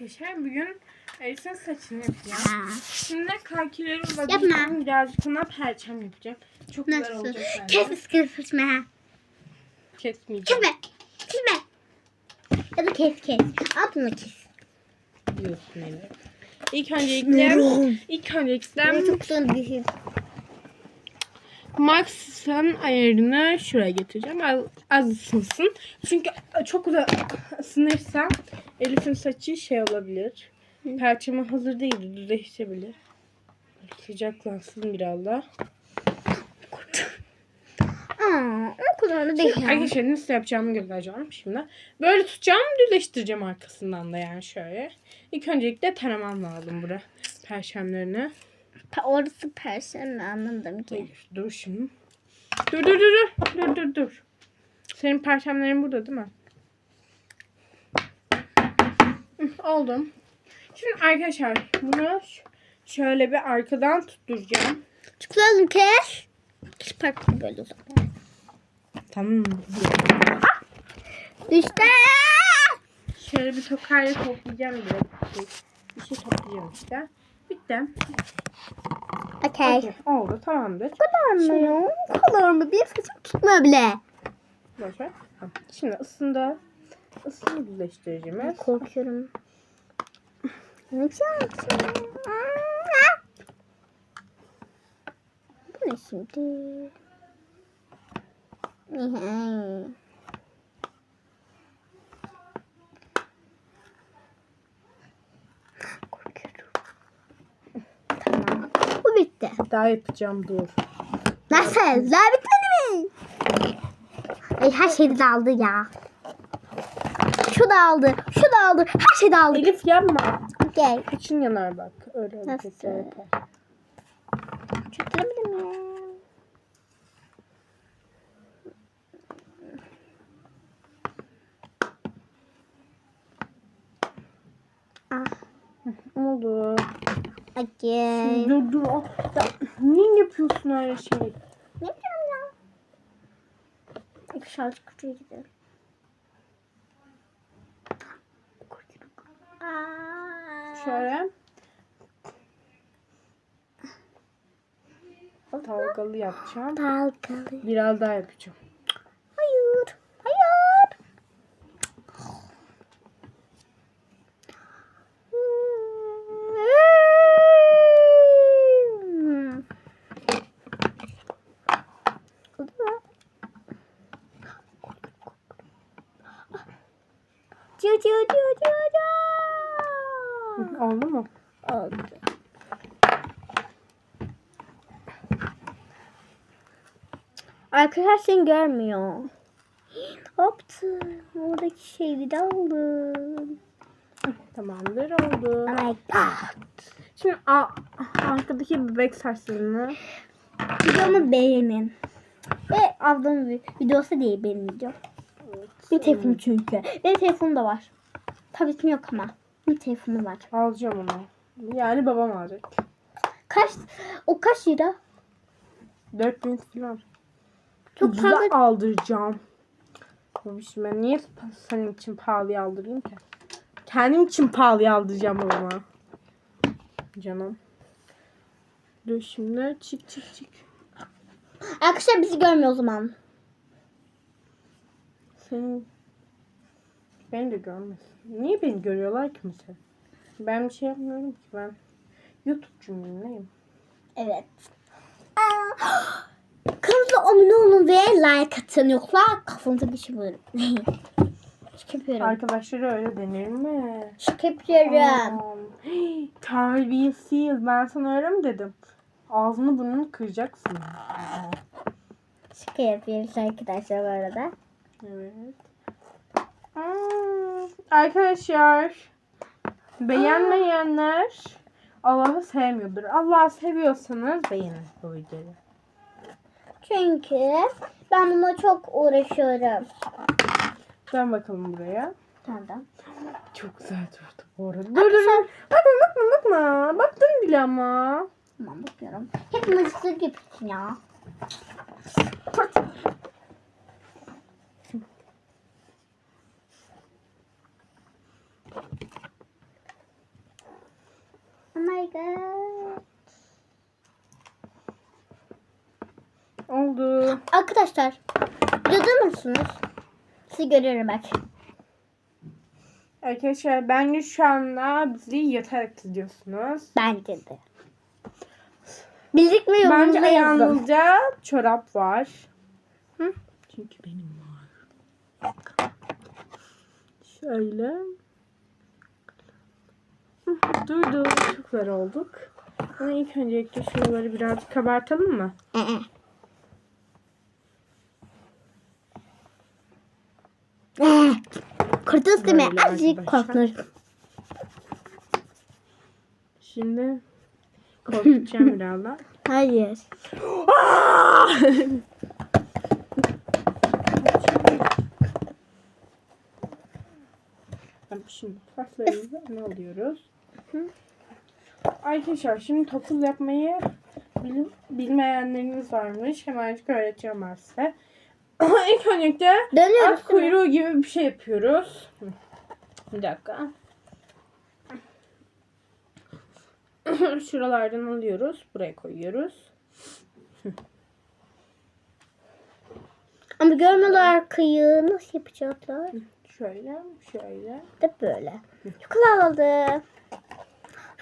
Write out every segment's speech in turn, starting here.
arkadaşlar bugün Elif'in saçını yapacağım. Ha. Şimdi Yapma. bir birazcık buna perçem yapacağım. Çok güzel Nasıl? olacak bence. Kes ıskırı ha. Kesmeyeceğim Kesme. Kesme. Ya da kes kes. Al bunu kes. diyorsun Elif. İlk öncelikle, ilk öncelikle çok son bir şey. Max'ın ayarını şuraya getireceğim. Az, az ısınsın. Çünkü çok da ısınırsa Elif'in saçı şey olabilir. Perçemi hazır değil, düzleşebilir. Sıcaklansın biraz da. Aa, o kadar da değil. ya. Arkadaşlar nasıl yapacağımı göstereceğim şimdi. Böyle tutacağım, düzleştireceğim arkasından da yani şöyle. İlk öncelikle taramam lazım bura perçemlerini. Orası perşembe anladım ki. Dur, dur şimdi. Dur dur dur dur. Dur dur dur. Senin perçemlerin burada değil mi? Oldum. Şimdi arkadaşlar bunu şöyle bir arkadan tutturacağım. Çok lazım kes. Parkı böyle o zaman. Tamam. İşte. Şöyle bir tokayla toplayacağım biraz. Bir şey toplayacağım işte. Bitti. Okey. Okey, oldu tamamdır. Bu kadar mı ya? Bu kadar mı? Bir saçım tutmuyor bile. Boş ver. Tamam. Şimdi ısında ısını düzleştireceğimiz. Korkuyorum. Ne yapacağım? Bu ne şimdi? Nihai. Korkuyorum. Tamam. Bu bitti. Daha yapacağım dur. Nasıl? Daha bitmedi mi? Ay her şeyi de aldı ya. Şu da aldı. Şu da aldı. Her şey de aldı. Elif yapma. Okey. İçin yanar bak. Öyle Nasıl? yapar. Çekemedim ya. Ah, Oldu. Okey. Dur dur. Ya, niye yapıyorsun öyle şey? Ne yapacağım ya? İlk şarj kutuya gidelim. Şöyle. Dalgalı yapacağım. Dalgalı. Biraz daha yapacağım. Hayır. Hayır. Hmm. Oldu mu? Ciu ciu ciu ciu ciu. Oldu mu? Oldu. Arkadaşlar seni görmüyor. Ne yaptın? Oradaki şeyleri aldım. Tamamdır oldu. Oh my god. Şimdi a- arkadaki bebek saçlarını Videomu beğenin. Ve vi- videosu değil benim videom. Benim telefonum çünkü. Benim telefonum da var. Tabletim yok ama. Benim telefonum var. alacağım onu. Yani babam alacak. Kaç? O kaç lira? 4000 falan. Çok Ucuza pahalı. aldıracağım. Babişim ben niye senin için pahalıya aldırayım ki? Kendim için pahalıya aldıracağım babama. Canım. Dur şimdi çık çık çık. Arkadaşlar bizi görmüyor o zaman. Senin beni de görmesin. Niye beni görüyorlar ki mesela? Ben bir şey yapmıyorum ki ben. YouTube'cuyum neyim? Evet. Kanala abone olun ve like atın yoksa kafanıza bir şey bulurum. Şaka yapıyorum. Arkadaşlara öyle denir mi? Şaka yapıyorum. Aman. Hey, Terbiyesiz. Ben sana öyle mi dedim? Ağzını burnunu kıracaksın. Şaka yapıyoruz arkadaşlar bu arada. Evet. Hmm, arkadaşlar. Beğenmeyenler Allah'ı sevmiyordur. Allah'ı seviyorsanız beğenin bu videoyu. Çünkü ben buna çok uğraşıyorum. Dön bakalım buraya. Tamam. Çok güzel durdu bu arada. Dur dur dur. Bakma bakma bakma. Baktın bile ama. Tamam bakıyorum. Hep mızıklık yapıyorsun ya. My god. Oldu. Arkadaşlar duyuyor musunuz? Sizi görüyorum bak. Arkadaşlar bence şu anda bizi yatarak izliyorsunuz. Bence de. Bildik mi Bence yorumumuza yazın. ayağınızda çorap var. Hı? Çünkü benim var. Şöyle. Çok güzel olduk. Ama ilk öncelikle şuraları birazcık kabartalım mı? Kırtız değil mi? Böyle Azıcık arkadaşlar. korkmuş. Şimdi korkutacağım birazdan. Hayır. Tamam, Şimdi saçlarımızı ne alıyoruz? Arkadaşlar şimdi topuz yapmayı bil- bilmeyenleriniz varmış. Hemencik öğreteceğim ben size. İlk öncelikle Dönüyoruz. at kuyruğu gibi bir şey yapıyoruz. Hı. Bir dakika. Şuralardan alıyoruz. Buraya koyuyoruz. Ama görmüyorlar arkayı. Nasıl yapacaklar? Şöyle, şöyle. De böyle. Oldu. Çok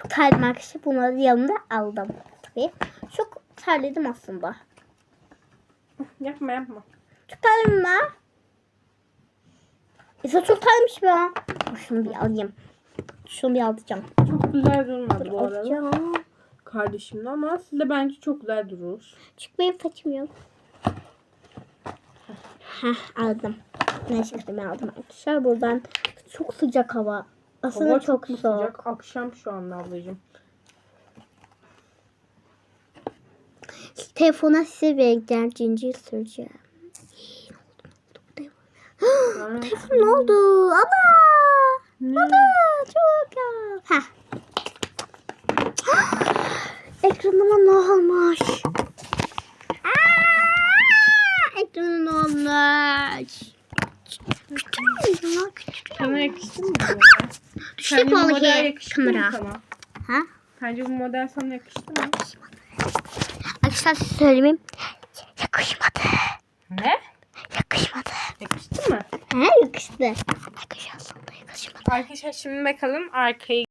terledim arkadaşlar. Bunları yanımda aldım. Tabii. Çok terledim aslında. Yapma yapma. Çok terledim ben. İsa çok terlemiş ben. Şunu bir alayım. Şunu bir alacağım. Çok güzel durmadı bu arada. Alacağım. Kardeşimle ama sizde bence çok güzel durur. Çünkü benim saçım yok. Heh aldım. Güneş kremi aldım arkadaşlar. Buradan çok sıcak hava. Aslında Hava çok, mu soğuk. sıcak. Akşam şu anda ablacığım. Telefona size vereceğim. Zincir süreceğim. Telefon ne oldu? Ana! Ne? Ana! Çok ya. Heh. Ekranıma ne olmuş? Aa! Ekranıma ne olmuş? Küçük mü ya? Küçük Sana yakıştı mı bu model? Düştü Sence bu pahalı model ki yakıştı mı kamera. sana? Ha? Sence bu model sana yakıştı mı? Arkadaşlar size söyleyeyim. Yakışmadı. Ne? Yakışmadı. Yakıştı mı? Ha yakıştı. Arkadaşlar aslında yakışmadı. Arkadaşlar şimdi bakalım arkayı